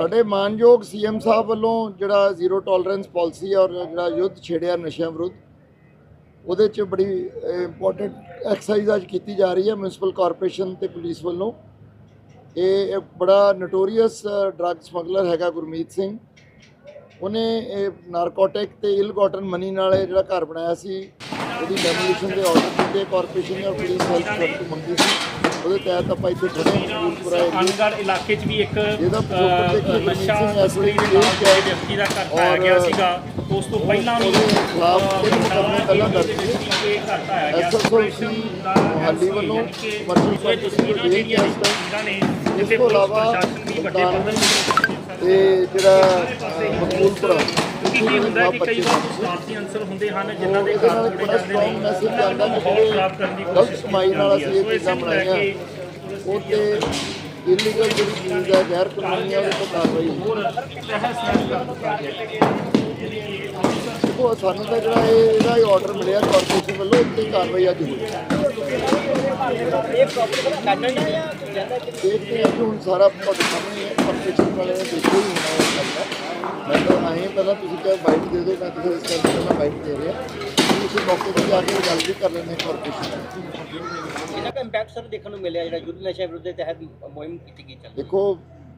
ਸਾਡੇ ਮਾਨਯੋਗ ਸੀਐਮ ਸਾਹਿਬ ਵੱਲੋਂ ਜਿਹੜਾ ਜ਼ੀਰੋ ਟੋਲਰੈਂਸ ਪਾਲਿਸੀ ਔਰ ਜਿਹੜਾ ਯੁੱਧ ਛੇੜਿਆ ਨਸ਼ਿਆਂ ਵਿਰੁੱਧ, ਉਹਦੇ 'ਚ ਬੜੀ ਇੰਪੋਰਟੈਂਟ ਐਕਸਰਸਾਈਜ਼ ਅੱਜ ਕੀਤੀ ਜਾ ਰਹੀ ਹੈ ਮਿਊਨਿਸਪਲ ਕਾਰਪੋਰੇਸ਼ਨ ਤੇ ਪੁਲਿਸ ਵੱਲੋਂ। ਇਹ ਬੜਾ ਨਟੋਰੀਅਸ ਡਰੱਗ ਸਮਗਲਰ ਹੈਗਾ ਗੁਰਮੀਤ ਸਿੰਘ। ਉਹਨੇ ਇਹ ਨਾਰਕੋਟਿਕ ਤੇ ਇਲ ਗਾਟਨ ਮਨੀ ਨਾਲ ਜਿਹੜਾ ਘਰ ਬਣਾਇਆ ਸੀ, ਉਹਦੀ ਡੈਮੋਲੀਸ਼ਨ ਦੇ ਆਰਡਰ ਦਿੱਤੇ ਕਾਰਪੋਰੇਸ਼ਨ ਨੇ ਔਰ ਪੁਲਿਸ ਹੈਲਪ ਕਰਕੇ ਮੰਗੀ ਸੀ। ਉਹਦੇ ਤਹਿਤ ਆਪਾਂ ਇੱਥੇ ਖੜੇ ਹਾਂ। ਅਨਗੜ ਇਲਾਕੇ 'ਚ ਵੀ ਇੱਕ ਨਸ਼ਾ ਵੇਲੇ ਤਸਕਰੀ ਦੇ ਨਾਲ ਹੈ। ਵਿਅਕਤੀ ਦਾ ਘਰ ਔਰ ਗਿਆ ਸੀਗਾ ਉਸ ਤੋਂ ਪਹਿਲਾਂ ਵੀ ਖਿਲਾਫ ਤਿੰਨ ਮੁਕੱਦਮੇ ਪਹਿਲਾਂ ਦਰਜ ਦੇ ਇਹ ਘਰ ਢਾਇਆ ਗਿਆ SSOC ਮੁਹਾਲੀ ਵੱਲੋਂ ਵਰਚੁਅਲ ਵਰਚੁਅਲ ਤਸਵੀਰਾਂ ਜਿਹੜੀਆਂ ਇਸ ਨੇ ਇਸ ਤੋਂ ਇਲਾਵਾ ਪ੍ਰਸ਼ਾਸਨ ਵੀ ਵੱਡੇ ਪੱਧਰ ਤੇ ਤੇ ਜਿਹੜਾ ਮਕਬੂਲਪੁਰਾ ਕੀ ਹੁੰਦਾ ਹੈ ਕਿ ਕਈ ਵਾਰ ਸਵਾਰਥੀ ਅੰਸਰ ਹੁੰਦੇ ਹਨ ਜਿਨ੍ਹਾਂ ਦੇ ਇਹਦੇ ਘਰ ਨਾਲ ਤੋੜੇ ਬੜਾ ਜਾਂਦੇ strong ਨੇ message ਉਹਨਾਂ ਜਾਂਦਾ ਨੂੰ ਕਿ ਮਾਹੌਲ ਖਰਾਬ ਕਰਨ ਦੀ ਗਲਤ ਕੋਸ਼ਿਸ਼ ਕਮਾਈ ਨਾਲ ਅਸੀਂ ਇਹ ਕੀਤੀ ਚੀਜ਼ਾਂ ਜਾਂਦੀ ਹੈ। ਬਣਾਈਆਂ ਉਹ ਤੇ ਇਲੀਗਲ ਜਿਹੜੀ ਚੀਜ਼ ਹੈ ਗੈਰ ਕਾਨੂੰਨੀ ਹੈ ਉਹਦੇ ਤੇ ਕਾਰਵਾਈ ਹੋਈ। ਹੋਰ ਤਹਿਸ ਨਹਿਸ ਕਰ ਦਿੱਤਾ ਗਿਆ ਦੇਖੋ ਸਾਨੂੰ ਤਾਂ ਜਿਹੜਾ ਇਹ ਇਹਦਾ ਹੀ ਆਰਡਰ ਮਿਲਿਆ ਕਾਰਪੋਰੇਸ਼ਨ ਵੱਲੋਂ ਉੱਤੇ ਕਾਰਵਾਈ ਅੱਜ ਹੋਈ। ਇਹ ਪ੍ਰੋਪਰ ਅਟੈਂਡੈਂਟ ਹੈ ਜਾਂ ਜਾਂਦਾ ਕਿ ਦੇਖਦੇ ਹਾਂ ਕਿ ਹੁਣ ਸਾਰਾ ਤੁਹਾਡੇ ਸਾਹਮਣੇ ਹੈ ਕਾਰਪੋਰੇਸ਼ਨ ਵਾਲੇ ਨੇ ਦੇਖੋ ਹੀ ਹੋਣਾ ਇਹ ਕਰਨਾ ਮੈਂ ਤਾਂ ਆਏ ਪਹਿਲਾਂ ਤੁਸੀਂ ਕਿਹਾ ਬਾਈਟ ਦੇ ਦਿਓ ਮੈਂ ਤੁਹਾਨੂੰ ਇਸ ਕਰਕੇ ਪਹਿਲਾਂ ਬਾਈਟ ਦੇ ਰਿਹਾ ਤੁਸੀਂ ਮੌਕੇ ਤੇ ਜਾ ਕੇ ਗੱਲ ਵੀ ਕਰ ਲੈਂਦੇ ਕਾਰਪੋਰੇਸ਼ਨ ਨਾਲ। ਕਿੰਨਾ ਕੁ ਇੰਪੈਕਟ ਸਰ ਦੇਖਣ ਨੂੰ ਮਿਲਿਆ ਜਿਹੜਾ ਯੁੱਧ ਨਸ਼ਾ ਵਿਰੁੱਧ ਦੇ ਤਹਿਤ ਮੁਹਿੰਮ ਕੀਤੀ ਗਈ ਚੱਲ ਦੇਖੋ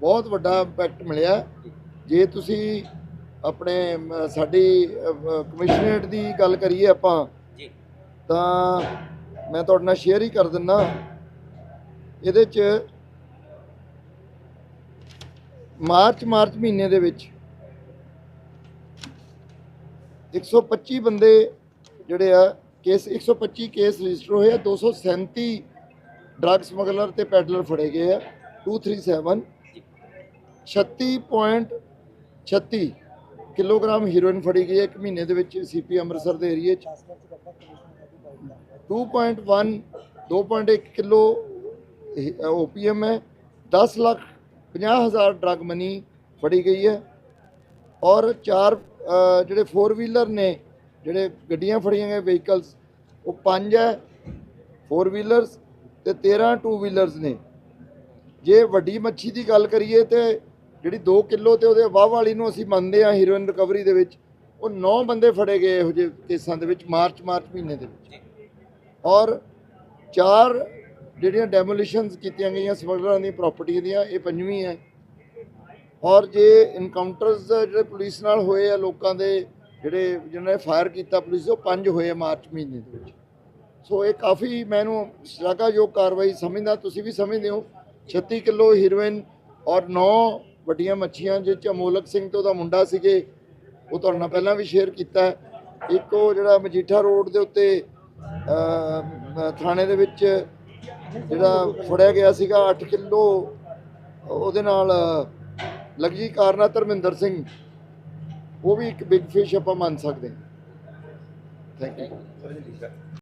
ਬਹੁਤ ਵੱਡਾ ਇੰਪੈਕਟ ਮਿਲਿਆ। ਜੇ ਤੁਸੀਂ ਆਪਣੇ ਸਾਡੀ ਕਮਿਸ਼ਨਰੇਟ ਦੀ ਗੱਲ ਕਰੀਏ ਆਪਾਂ ਜੀ। ਤਾਂ ਮੈਂ ਤੁਹਾਡੇ ਨਾਲ ਸ਼ੇਅਰ ਹੀ ਕਰ ਦਿੰਦਾ ਇਹਦੇ ਚ ਮਾਰਚ ਮਾਰਚ ਮਹੀਨੇ ਦੇ ਵਿੱਚ 125 ਬੰਦੇ ਜਿਹੜੇ ਆ, ਕੇਸ 125 ਕੇਸ ਰਜਿਸਟਰ ਹੋਏ ਆ 237 ਡਰੱਗ ਸਮਗਲਰ ਤੇ ਪੈਡਲਰ ਫੜੇ ਗਏ ਆ 237 36.36 ਕਿਲੋਗ੍ਰਾਮ ਹੀਰੋਇਨ ਫੜੀ ਗਈ ਹੈ ਇੱਕ ਮਹੀਨੇ ਦੇ ਵਿੱਚ ਸੀਪੀ ਅੰਮ੍ਰਿਤਸਰ ਦੇ ਏਰੀਏ 'ਚ। 2.1 2.1 ਕਿਲੋ ਓਪੀਐਮ ਹੈ 10 ਲੱਖ 50 ਹਜ਼ਾਰ ਡਰਗ ਮਨੀ ਫੜੀ ਗਈ ਹੈ ਔਰ ਚਾਰ ਜਿਹੜੇ 4 ਵੀਲਰ ਨੇ, ਜਿਹੜੇ ਗੱਡੀਆਂ ਫੜੀਆਂ ਗਏ ਵਹੀਕਲਸ ਉਹ ਪੰਜ ਹੈ 4 ਵੀਲਰਸ ਤੇ 13 ਟੂ ਵੀਲਰਸ ਨੇ। ਜੇ ਵੱਡੀ ਮੱਛੀ ਦੀ ਗੱਲ ਕਰੀਏ ਤੇ ਜਿਹੜੀ 2 ਕਿਲੋ ਤੇ ਉਹਦੇ ਵਾਹ ਵਾਲੀ ਨੂੰ ਅਸੀਂ ਮੰਨਦੇ ਹਾਂ ਹੀਰੋਇਨ ਰਿਕਵਰੀ ਦੇ ਵਿੱਚ, ਉਹ 9 ਬੰਦੇ ਫੜੇ ਗਏ ਇਹੋ ਜਿਹੇ ਕੇਸਾਂ ਦੇ ਵਿੱਚ ਮਾਰਚ ਮਾਰਚ ਮਹੀਨੇ ਦੇ ਵਿੱਚ। ਔਰ ਚਾਰ ਜਿਹੜੀਆਂ ਡੈਮੋਲੀਸ਼ਨਸ ਕੀਤੀਆਂ ਗਈਆਂ ਸਮਗਲਰਾਂ ਦੀ ਪ੍ਰਾਪਰਟੀ ਦੀਆਂ, ਇਹ ਪੰਜਵੀਂ ਹੈ। ਔਰ ਜੇ ਇਨਕਾਊਂਟਰਸ ਜਿਹੜੇ ਪੁਲਿਸ ਨਾਲ ਹੋਏ ਆ, ਲੋਕਾਂ ਦੇ ਜਿਹੜੇ ਜਿਹਨਾਂ ਨੇ ਫਾਇਰ ਕੀਤਾ ਪੁਲਿਸ, ਉਹ ਪੰਜ ਹੋਏ ਆ ਮਾਰਚ ਮਹੀਨੇ ਦੇ ਵਿੱਚ। ਸੋ ਇਹ ਕਾਫੀ ਮੈਨੂੰ ਸ਼ਲਾਘਾਯੋਗ ਕਾਰਵਾਈ ਸਮਝਦਾ, ਤੁਸੀਂ ਵੀ ਸਮਝਦੇ ਹੋ। 36 ਕਿਲੋ ਹੀਰੋਇਨ ਔਰ 9 ਵੱਡੀਆਂ ਮੱਛੀਆਂ ਜਿਸ ਚ ਅਮੋਲਕ ਸਿੰਘ ਤੋਂ ਉਹਦਾ ਮੁੰਡਾ ਸੀਗੇ, ਉਹ ਤੁਹਾਡੇ ਨਾਲ ਪਹਿਲਾਂ ਵੀ ਸ਼ੇਅਰ ਕੀਤਾ। ਇੱਕ ਉਹ ਜਿਹੜਾ ਮਜੀਠਾ ਰੋਡ ਦੇ ਉੱਤੇ ਥਾਣੇ ਦੇ ਵਿੱਚ ਜਿਹੜਾ ਫੜਿਆ ਗਿਆ ਸੀਗਾ 8 ਕਿਲੋ, ਉਹਦੇ ਨਾਲ ਲਗਜੀ ਕਾਰਨਾ, ਧਰਮਿੰਦਰ ਸਿੰਘ, ਉਹ ਵੀ ਇੱਕ ਬਿਗ ਫਿਸ਼ ਆਪਾਂ ਮੰਨ ਸਕਦੇ ਹਾਂ। Thank you